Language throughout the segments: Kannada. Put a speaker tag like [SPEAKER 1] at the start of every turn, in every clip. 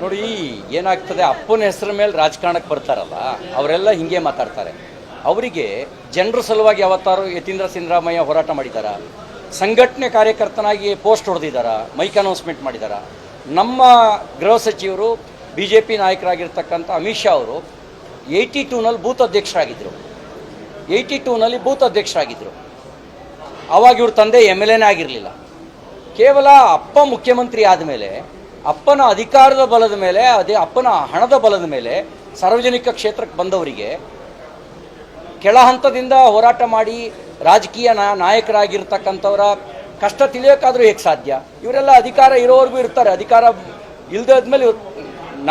[SPEAKER 1] ನೋಡಿ, ಏನಾಗ್ತದೆ? ಅಪ್ಪನ ಹೆಸರ ಮೇಲೆ ರಾಜಕಾರಣಕ್ಕೆ ಬರ್ತಾರಲ್ಲ, ಅವರೆಲ್ಲ ಹಿಂಗೆ ಮಾತಾಡ್ತಾರೆ. ಅವರಿಗೆ ಜನರ ಸಲುವಾಗಿ ಯಾವತ್ತಾರು ಯತೀಂದ್ರ ಸಿದ್ದರಾಮಯ್ಯ ಹೋರಾಟ ಮಾಡಿದಾರ, ಸಂಘಟನೆ ಕಾರ್ಯಕರ್ತನಾಗಿ ಪೋಸ್ಟ್ ಹೊಡೆದಿದ್ದಾರ ಮೈಕ್ ಅನೌನ್ಸ್ಮೆಂಟ್ ಮಾಡಿದಾರ. ನಮ್ಮ ಗೃಹ ಸಚಿವರು ಬಿ ಜೆ ಪಿ ನಾಯಕರಾಗಿರ್ತಕ್ಕಂಥ ಅಮಿತ್ ಶಾ ಅವರು ಏಯ್ಟಿ ಟೂನಲ್ಲಿ ಬೂತ್ ಅಧ್ಯಕ್ಷರಾಗಿದ್ದರು ಏಯ್ಟಿ ಟೂನಲ್ಲಿ ಬೂತ್ ಅಧ್ಯಕ್ಷರಾಗಿದ್ದರು ಆವಾಗ ಇವ್ರ ತಂದೆ ಎಂ ಎಲ್ ಎನೇ ಆಗಿರಲಿಲ್ಲ. ಕೇವಲ ಅಪ್ಪ ಮುಖ್ಯಮಂತ್ರಿ ಆದಮೇಲೆ, ಅಪ್ಪನ ಅಧಿಕಾರದ ಬಲದ ಮೇಲೆ, ಅದೇ ಅಪ್ಪನ ಹಣದ ಬಲದ ಮೇಲೆ ಸಾರ್ವಜನಿಕ ಕ್ಷೇತ್ರಕ್ಕೆ ಬಂದವರಿಗೆ ಕೆಳ ಹಂತದಿಂದ ಹೋರಾಟ ಮಾಡಿ ರಾಜಕೀಯ ನಾಯಕರಾಗಿರ್ತಕ್ಕಂಥವರ ಕಷ್ಟ ತಿಳಿಯೋಕ್ಕಾದರೂ ಹೇಗೆ ಸಾಧ್ಯ? ಇವರೆಲ್ಲ ಅಧಿಕಾರ ಇರೋವರೆಗೂ ಇರ್ತಾರೆ. ಅಧಿಕಾರ ಇಲ್ಲದಾದ್ಮೇಲೆ ಇವ್ರು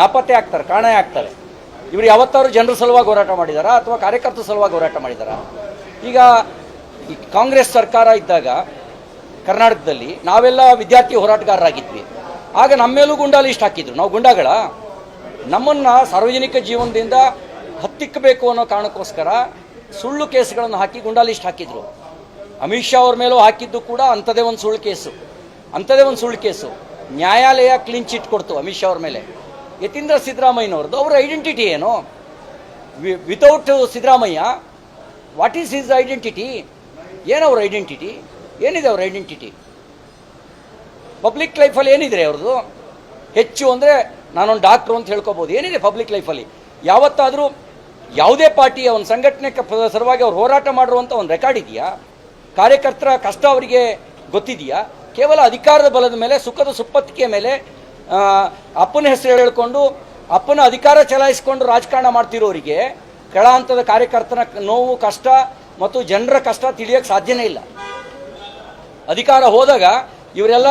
[SPEAKER 1] ನಾಪತ್ತೆ ಆಗ್ತಾರೆ, ಕಾಣೆ ಆಗ್ತಾರೆ. ಇವರು ಯಾವತ್ತಾದ್ರು ಜನರ ಸಲುವಾಗಿ ಹೋರಾಟ ಮಾಡಿದಾರಾ ಅಥವಾ ಕಾರ್ಯಕರ್ತರ ಸಲುವಾಗಿ ಹೋರಾಟ ಮಾಡಿದಾರಾ? ಈಗ ಕಾಂಗ್ರೆಸ್ ಸರ್ಕಾರ ಇದ್ದಾಗ ಕರ್ನಾಟಕದಲ್ಲಿ ನಾವೆಲ್ಲ ವಿದ್ಯಾರ್ಥಿ ಹೋರಾಟಗಾರರಾಗಿದ್ವಿ. ಆಗ ನಮ್ಮ ಮೇಲೂ ಗುಂಡಾ ಲಿಸ್ಟ್ ಹಾಕಿದ್ರು. ನಾವು ಗುಂಡಾಗಳ. ನಮ್ಮನ್ನು ಸಾರ್ವಜನಿಕ ಜೀವನದಿಂದ ಹತ್ತಿಕ್ಕಬೇಕು ಅನ್ನೋ ಕಾರಣಕ್ಕೋಸ್ಕರ ಸುಳ್ಳು ಕೇಸ್ಗಳನ್ನು ಹಾಕಿ ಗುಂಡಾ ಲಿಸ್ಟ್ ಹಾಕಿದ್ರು. ಅಮಿತ್ ಶಾ ಅವ್ರ ಮೇಲೂ ಹಾಕಿದ್ದು ಕೂಡ ಅಂಥದೇ ಒಂದು ಸುಳ್ಳು ಕೇಸು. ಅಂಥದೇ ಒಂದು ಸುಳ್ಳು ಕೇಸು. ನ್ಯಾಯಾಲಯ ಕ್ಲೀನ್ ಚಿಟ್ ಕೊಡ್ತು ಅಮಿತ್ ಶಾ ಅವ್ರ ಮೇಲೆ. ಯತೀಂದ್ರ ಸಿದ್ದರಾಮಯ್ಯನವ್ರದ್ದು. ಅವರ ಐಡೆಂಟಿಟಿ ಏನು? Without Siddaramaiah what is his identity ಏನು ಅವ್ರ ಐಡೆಂಟಿಟಿ ಏನಿದೆ ಅವ್ರ ಐಡೆಂಟಿಟಿ ಪಬ್ಲಿಕ್ ಲೈಫಲ್ಲಿ ಏನಿದೆ ಅವ್ರದ್ದು? ಹೆಚ್ಚು ಅಂದರೆ ನಾನೊಂದು ಡಾಕ್ಟ್ರು ಅಂತ ಹೇಳ್ಕೋಬೋದು. ಏನಿದೆ ಪಬ್ಲಿಕ್ ಲೈಫಲ್ಲಿ ಯಾವತ್ತಾದರೂ ಯಾವುದೇ ಪಾರ್ಟಿಯ ಒಂದು ಸಂಘಟನೆ ಸಲುವಾಗಿ ಅವ್ರು ಹೋರಾಟ ಮಾಡಿರುವಂಥ ಒಂದು ರೆಕಾರ್ಡ್ ಇದೆಯಾ? ಕಾರ್ಯಕರ್ತರ ಕಷ್ಟ ಅವರಿಗೆ ಗೊತ್ತಿದೆಯಾ? ಕೇವಲ ಅಧಿಕಾರದ ಬಲದ ಮೇಲೆ, ಸುಖದ ಸುಪ್ಪತ್ತಿಕೆಯ ಮೇಲೆ ಅಪ್ಪನ ಹೆಸರು ಹೇಳ್ಕೊಂಡು, ಅಪ್ಪನ ಅಧಿಕಾರ ಚಲಾಯಿಸಿಕೊಂಡು ರಾಜಕಾರಣ ಮಾಡ್ತಿರೋರಿಗೆ ಕೆಳ ಹಂತದ ಕಾರ್ಯಕರ್ತನ ನೋವು, ಕಷ್ಟ ಮತ್ತು ಜನರ ಕಷ್ಟ ತಿಳಿಯೋಕ್ಕೆ ಸಾಧ್ಯನೇ ಇಲ್ಲ. ಅಧಿಕಾರ ಹೋದಾಗ ಇವರೆಲ್ಲ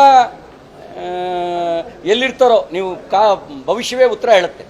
[SPEAKER 1] ಎಲ್ಲಿರ್ತಾರೋ ನೀವು ಕಾ ಭವಿಷ್ಯವೇ ಉತ್ತರ ಹೇಳುತ್ತೆ.